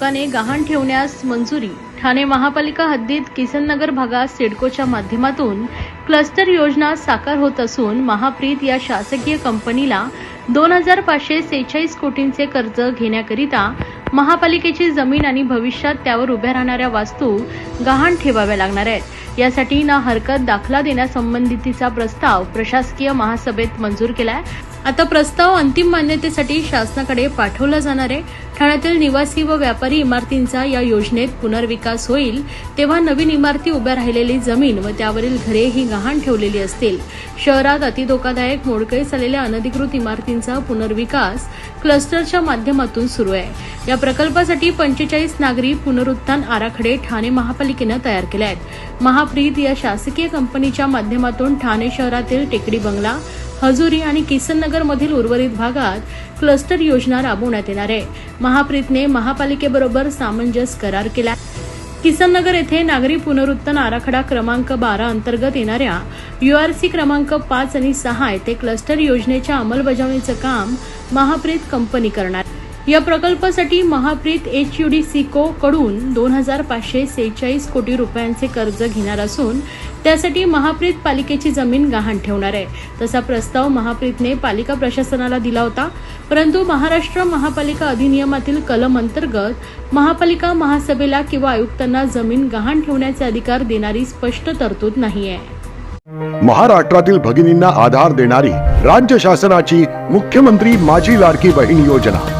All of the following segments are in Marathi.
दुकाने गहाण ठेवण्यास मंजुरी. ठाणे महापालिका हद्दीत किसननगर भागात सिडकोच्या माध्यमातून क्लस्टर योजना साकार होत असून महाप्रीत या शासकीय कंपनीला दोन हजार पाचशे सेहेचाळीस कोटींचे कर्ज घेण्याकरिता महापालिकेची जमीन आणि भविष्यात त्यावर उभ्या राहणाऱ्या वास्तू गहाण ठेवाव्या लागणार आहेत. यासाठी ना हरकत दाखला देण्यासंबंधीचा प्रस्ताव प्रशासकीय महासभेत मंजूर केलाय. आता प्रस्ताव अंतिम मान्यतेसाठी शासनाकडे पाठवला जाणार आहे. ठाण्यातील निवासी व व्यापारी इमारतींचा या योजनेत पुनर्विकास होईल. तेव्हा नवीन इमारती उभ्या राहिलेली जमीन व त्यावरील घरे ही गहाण ठेवलेली असतील. शहरात अतिधोकादायक मोडकळीस आलेल्या अनधिकृत इमारतींचा पुनर्विकास क्लस्टरच्या माध्यमातून सुरू आहे. या प्रकल्पासाठी पंचेचाळीस नागरी पुनरुत्थान आराखडे ठाणे महापालिकेनं तयार केले आहेत प्रीत या शासकीय कंपनीच्या माध्यमातून ठाणे शहरातील टेकडी बंगला हजुरी आणि किसननगरमधील उर्वरित भागात क्लस्टर योजना राबवण्यात येणार आहे. महाप्रीतने महापालिकेबरोबर सामंजस्य करार केला. किसननगर येथे नागरी पुनरुत्थान आराखडा क्रमांक बारा अंतर्गत येणाऱ्या युआरसी क्रमांक पाच आणि सहा येथे क्लस्टर योजनेच्या अंमलबजावणीचं काम महाप्रीत कंपनी करणार. या प्रकल्पासाठी Mahapreet H U D HUDCO कडून दोन हजार पाचशे सेहेचाळीस कोटी रुपयांचे कर्ज घेणार असून त्यासाठी महाप्रीत पालिकेची जमीन गहाण ठेवणार आहे. तसा प्रस्ताव महाप्रीतने पालिका प्रशासनाला दिला होता. परंतु महाराष्ट्र महापालिका अधिनियमातील कलम अंतर्गत महापालिका महासभेला किंवा आयुक्तांना जमीन गहाण ठेवण्याचे अधिकार देणारी स्पष्ट तरतूद नाही आहे महाराष्ट्रातील भगिनींना आधार देणारी राज्य शासनाची मुख्यमंत्री माझी लाडकी बहीण योजना.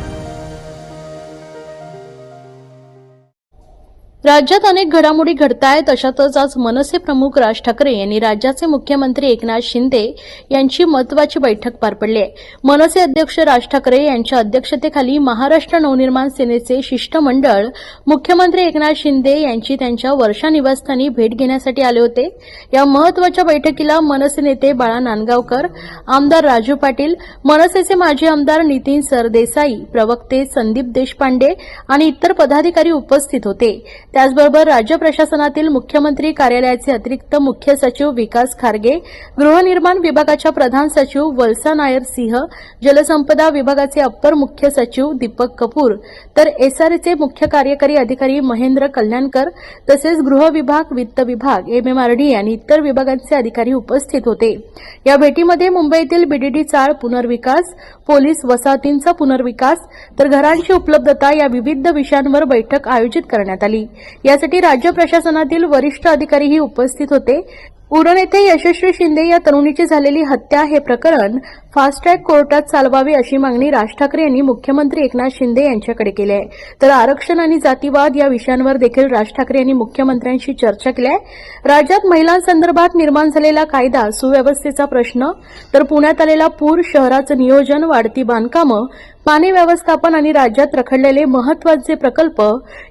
राज्यात अनेक घडामोडी घडतायत अशातच आज मनसे प्रमुख राज ठाकरे यांनी राज्याचे मुख्यमंत्री एकनाथ शिंदे यांची महत्वाची बैठक पार पडली आहे. मनसे अध्यक्ष राज ठाकरे यांच्या अध्यक्षतेखाली महाराष्ट्र नवनिर्माण सेनेचे शिष्टमंडळ मुख्यमंत्री एकनाथ शिंदे यांची त्यांच्या वर्षा निवासस्थानी भेट घेण्यासाठी आले होते. या महत्त्वाच्या बैठकीला मनसे नेते बाळा नांदगावकर आमदार राजू पाटील मनसेचे माजी आमदार नितीन सरदेसाई प्रवक्ते संदीप देशपांडे आणि इतर पदाधिकारी उपस्थित होते. त्याचबरोबर राज्य प्रशासनातील मुख्यमंत्री कार्यालयाचे अतिरिक्त मुख्य सचिव विकास खारगे गृहनिर्माण विभागाच्या प्रधान सचिव वल्सा नायर सिंह जलसंपदा विभागाचे अप्पर मुख्य सचिव दीपक कपूर तर एसआरचे मुख्य कार्यकारी अधिकारी महेंद्र कल्याणकर तसेच गृह विभाग वित्त विभाग एमएमआरडी आणि इतर विभागांचे अधिकारी उपस्थित होते. या भेटीमध्ये मुंबईतील बीडीडी चाळ पुनर्विकास पोलीस वसाहतींचा पुनर्विकास तर घरांची उपलब्धता या विविध विषयांवर बैठक आयोजित करण्यात आली. यासाठी राज्य प्रशासनातील वरिष्ठ अधिकारीही उपस्थित होते. उरण येथे यशस्वी शिंदे या तरुणीची झालेली हत्या हे प्रकरण फास्ट ट्रॅक कोर्टात चालवावे अशी मागणी राज ठाकरे यांनी मुख्यमंत्री एकनाथ शिंदे यांच्याकडे केली आहे. तर आरक्षण आणि जातीवाद या विषयांवर देखील राज ठाकरे यांनी मुख्यमंत्र्यांशी चर्चा केली आहे. राज्यात महिलांसंदर्भात निर्माण झालेला कायदा सुव्यवस्थेचा प्रश्न तर पुण्यात आलेला पूर शहराचं नियोजन वाढती बांधकामं पाणी व्यवस्थापन आणि राज्यात रखडलेले महत्त्वाचे प्रकल्प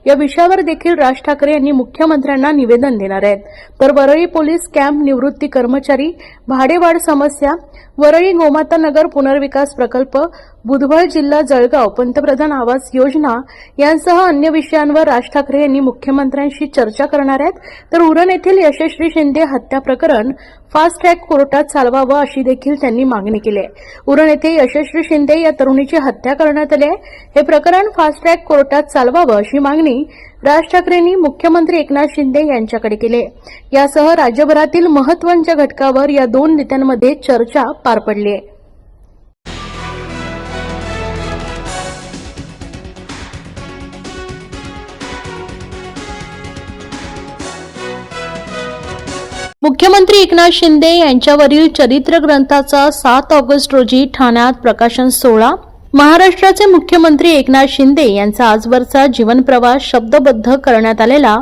या विषयावर देखील राज ठाकरे यांनी मुख्यमंत्र्यांना निवेदन देणार आहेत. तर वरळी पोलीस कॅम्प निवृत्ती कर्मचारी भाडेवाढ समस्या वरळी गोमाता नगर पुनर्विकास प्रकल्प बुधवळ जिल्हा जळगाव पंतप्रधान आवास योजना यांसह अन्य विषयांवर राज ठाकरे यांनी मुख्यमंत्र्यांशी चर्चा करणार आहेत. तर उरण येथील यशस्वी शिंदे हत्या प्रकरण फास्ट ट्रॅक कोर्टात चालवावं अशी देखील त्यांनी मागणी केली आहे. उरण येथे यशस्वी शिंदे या तरुणीची हत्या करण्यात आली आहे. हे प्रकरण फास्ट ट्रॅक कोर्टात चालवावं अशी मागणी राज ठाकरेंनी मुख्यमंत्री एकनाथ शिंदे यांच्याकडे केली यासह राज्यभरातील महत्त्वाच्या घटकावर या दोन नेत्यांमध्ये चर्चा पार पडली आहे. मुख्यमंत्री एकनाथ शिंदे यांच्यावरील चरित्र ग्रंथाचा सात ऑगस्ट रोजी ठाण्यात प्रकाशन सोहळा. महाराष्ट्राचे मुख्यमंत्री एकनाथ शिंदे यांचा आजवरचा जीवनप्रवास शब्दबद्ध करण्यात आलेला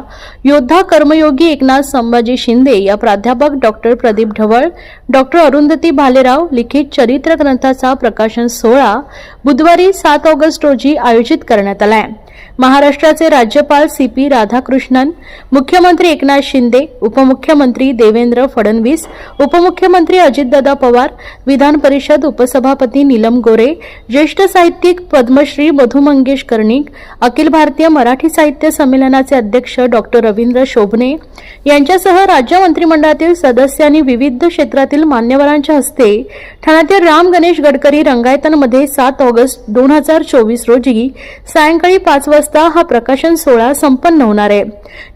योद्धा कर्मयोगी एकनाथ संभाजी शिंदे या प्राध्यापक डॉक्टर प्रदीप ढवळ डॉक्टर अरुंधती भालेराव लिखित चरित्र ग्रंथाचा प्रकाशन सोहळा बुधवारी सात ऑगस्ट रोजी आयोजित करण्यात आलाय. महाराष्ट्राचे राज्यपाल सी पी राधाकृष्णन मुख्यमंत्री एकनाथ शिंदे उपमुख्यमंत्री देवेंद्र फडणवीस उपमुख्यमंत्री अजितदादा पवार विधान परिषद उपसभापती नीलम गोरे ज्येष्ठ साहित्यिक पद्मश्री मधु मंगेश कर्णिक अखिल भारतीय मराठी साहित्य संमेलनाचे अध्यक्ष डॉक्टर रवींद्र शोभने यांच्यासह राज्य मंत्रिमंडळातील सदस्य आणि विविध क्षेत्रातील मान्यवरांच्या हस्ते ठाण्यातील राम गणेश गडकरी रंगायतनमध्ये सात ऑगस्ट दोन हजार चोवीस रोजी सायंकाळी पाच वाजता हा प्रकाशन सोहळा संपन्न होणार आहे.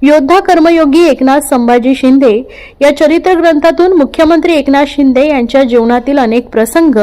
योद्धा कर्मयोगी एकनाथ संभाजी शिंदे या चरित्र ग्रंथातून मुख्यमंत्री एकनाथ शिंदे यांच्या जीवनातील अनेक प्रसंग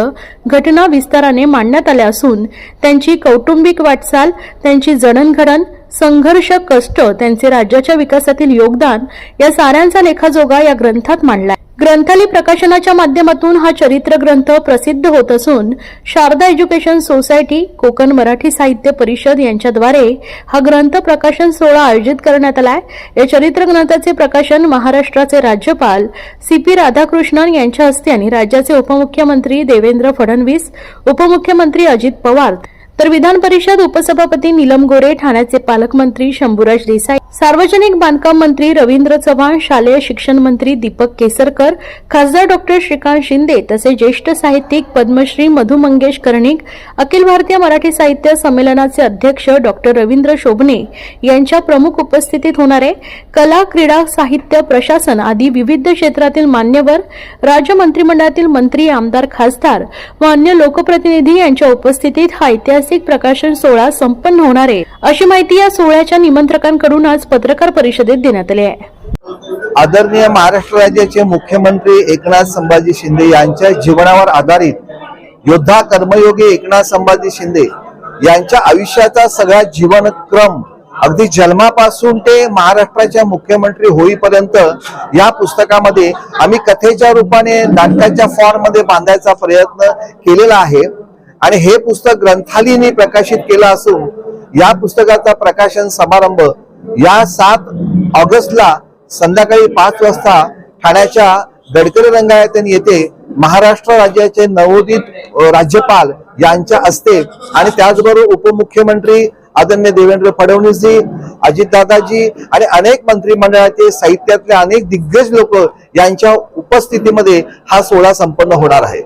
घटना विस्ताराने मांडण्यात आल्या असून त्यांची कौटुंबिक वाटचाल त्यांची जडणघडण संघर्ष कष्ट त्यांचे राज्याच्या विकासातील योगदान या साऱ्यांचा लेखाजोगा या ग्रंथात मांडलाय ग्रंथाली प्रकाशनाच्या माध्यमातून हा चरित्र ग्रंथ प्रसिद्ध होत असून शारदा एज्युकेशन सोसायटी कोकण मराठी साहित्य परिषद यांच्याद्वारे हा ग्रंथ प्रकाशन सोहळा आयोजित करण्यात आलाय. या चरित्र ग्रंथाचे प्रकाशन महाराष्ट्राचे राज्यपाल सी पी राधाकृष्णन यांच्या हस्ते आणि राज्याचे उपमुख्यमंत्री देवेंद्र फडणवीस उपमुख्यमंत्री अजित पवार तर विधान परिषद उपसभापती नीलम गोरे ठाण्याचे पालकमंत्री शंभूराज देसाई सार्वजनिक बांधकाम मंत्री रवींद्र चव्हाण शालेय शिक्षण मंत्री दीपक केसरकर खासदार डॉक्टर श्रीकांत शिंदे तसेच ज्येष्ठ साहित्यिक पद्मश्री मधु मंगेश कर्णिक अखिल भारतीय मराठी साहित्य संमेलनाचे अध्यक्ष डॉक्टर रवींद्र शोभने यांच्या प्रमुख उपस्थितीत होणारे कला क्रीडा साहित्य प्रशासन आदी विविध क्षेत्रातील मान्यवर राज्य मंत्रिमंडळातील मंत्री आमदार खासदार व अन्य लोकप्रतिनिधी यांच्या उपस्थितीत हा ऐतिहासिक प्रकाशन सोहळा संपन्न होणार आहे. अशी माहिती या सोहळ्याच्या निमंत्रकांकडून आज पत्रकार परिषदेत देण्यात आली आहे. आदरणीय महाराष्ट्र राज्याचे मुख्यमंत्री एकनाथ संभाजी शिंदे यांच्या जीवनावर आधारित योद्धा कर्मयोगी एकनाथ संभाजी शिंदे यांच्या आयुष्याचा सगळा जीवनक्रम अगदी जन्मापासून ते महाराष्ट्राच्या मुख्यमंत्री होईपर्यंत या पुस्तकामध्ये आम्ही कथेच्या रूपाने नाटकाच्या फॉर्ममध्ये बांधायचा प्रयत्न केलेला आहे. आणि हे पुस्तक ग्रंथालीने प्रकाशित केलं असून या पुस्तकाचा प्रकाशन समारंभ या सात ऑगस्टला संध्याकाळी पाच वाजता ठाण्याच्या गडकरी रंगायतन येथे महाराष्ट्र राज्याचे नवोदित राज्यपाल यांच्या हस्ते आणि त्याचबरोबर उपमुख्यमंत्री आदरणीय देवेंद्र फडणवीसजी अजितदादाजी आणि अनेक मंत्रिमंडळाचे साहित्यातले अनेक दिग्गज लोक यांच्या उपस्थितीमध्ये हा सोहळा संपन्न होणार आहे.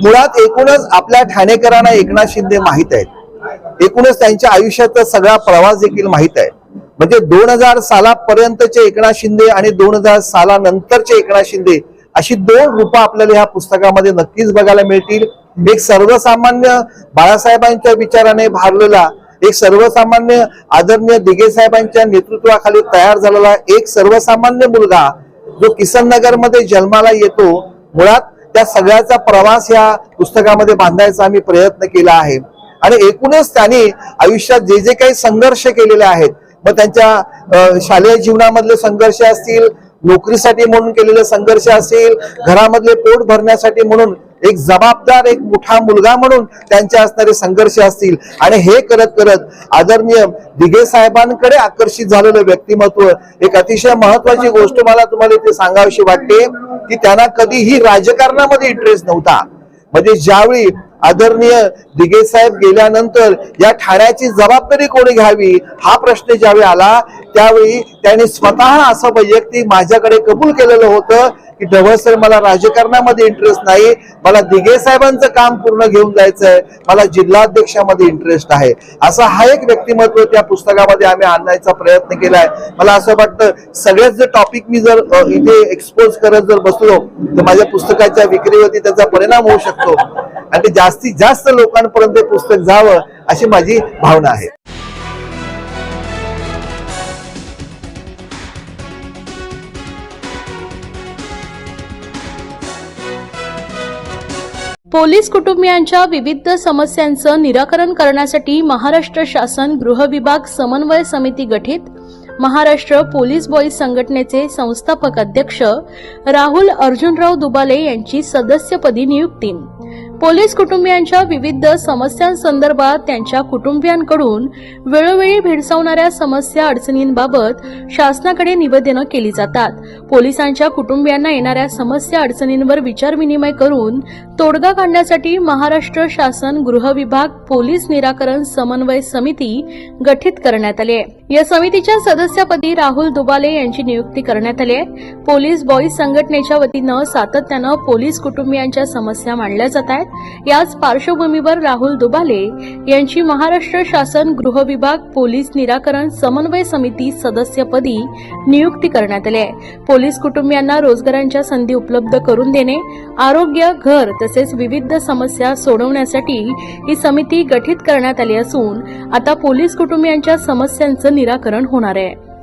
मुळात एकूणच आपल्या ठाणेकरांना एकनाथ शिंदे माहीत आहेत. एकूणच त्यांच्या आयुष्याचा सगळा प्रवास देखील माहीत आहे. म्हणजे दोन हजार सालापर्यंतचे एकनाथ शिंदे आणि दोन हजार सालानंतरचे एकनाथ शिंदे अशी दोन रूपं आपल्याला ह्या पुस्तकामध्ये नक्कीच बघायला मिळतील. एक सर्वसामान्य बाळासाहेबांच्या विचाराने भारलेला एक सर्वसामान्य आदरणीय दिगे साहेबांच्या नेतृत्वाखाली तयार झालेला एक सर्वसामान्य मुलगा जो किसन नगरमध्ये जन्माला येतो मुळात त्या सगळ्याचा प्रवास या पुस्तकामध्ये बांधायचा आम्ही प्रयत्न केला आहे. आणि एकूणच त्यांनी आयुष्यात जे जे काही संघर्ष केलेले आहेत मग त्यांच्या शालेय जीवनामधले संघर्ष असतील नोकरीसाठी म्हणून केलेले संघर्ष असतील घरामधले पोट भरण्यासाठी म्हणून एक जबाबदार एक मोठा मुलगा म्हणून त्यांचे असणारे संघर्ष असतील. आणि हे करत करत आदरणीय दिघे साहेबांकडे आकर्षित झालेलं व्यक्तिमत्व एक अतिशय महत्वाची गोष्ट मला तुम्हाला इथे सांगावीशी वाटते की त्यांना कधीही राजकारणामध्ये इंटरेस्ट नव्हता. म्हणजे ज्यावेळी आदरणीय दिघे साहेब गेल्यानंतर या ठाण्याची जबाबदारी कोणी घ्यावी हा प्रश्न ज्यावेळी आला त्यावेळी त्यांनी स्वतः असं वैयक्तिक माझ्याकडे कबूल केलेलं होतं की ढवळ सर मला राजकारणामध्ये इंटरेस्ट नाही. मला दिघे साहेबांचं काम पूर्ण घेऊन जायचंय. मला जिल्हाध्यक्षामध्ये इंटरेस्ट आहे. असा हा एक व्यक्तिमत्व त्या पुस्तकामध्ये आम्ही आणण्याचा प्रयत्न केलाय. मला असं वाटतं सगळेच जर टॉपिक मी जर इथे एक्सपोज करत जर बसलो तर माझ्या पुस्तकाच्या विक्रीवरती त्याचा परिणाम होऊ शकतो. आणि ते जास्तीत जास्त लोकांपर्यंत पुस्तक जावं अशी माझी भावना आहे. पोलीस कुटुंबियांच्या विविध समस्यांचं निराकरण करण्यासाठी महाराष्ट्र शासन गृह विभाग समन्वय समिती गठीत महाराष्ट्र पोलीस बॉईज संघटनेचे संस्थापक अध्यक्ष राहुल अर्जुनराव दुबाले यांची सदस्यपदी नियुक्ती. पोलीस कुटुंबियांच्या विविध समस्यांसंदर्भात त्यांच्या कुटुंबियांकडून वेळोवेळी भेडसावणाऱ्या समस्या अडचणींबाबत शासनाकडे निवेदनं केली जातात. पोलिसांच्या कुटुंबियांना येणाऱ्या समस्या अडचणींवर विचारविनिमय करून तोडगा काढण्यासाठी महाराष्ट्र शासन गृह विभाग पोलीस निराकरण समन्वय समिती गठीत करण्यात आली आहे. या समितीच्या सदस्यपदी राहुल दुबाले यांची नियुक्ती करण्यात आली आहे. पोलीस बॉईज संघटनेच्या वतीनं सातत्यानं पोलीस कुटुंबियांच्या समस्या मांडल्या जात आहेत. याच पार्श्वभूमीवर राहुल दुबाले यांची महाराष्ट्र शासन गृह विभाग पोलीस निराकरण समन्वय समिती सदस्यपदी नियुक्ती करण्यात आली आहे. पोलीस कुटुंबियांना रोजगारांच्या संधी उपलब्ध करून देणे आरोग्य घर तसेच विविध समस्या सोडवण्यासाठी ही समिती गठीत करण्यात आली असून आता पोलीस कुटुंबियांच्या समस्यांचं निराकरण होणार आहे.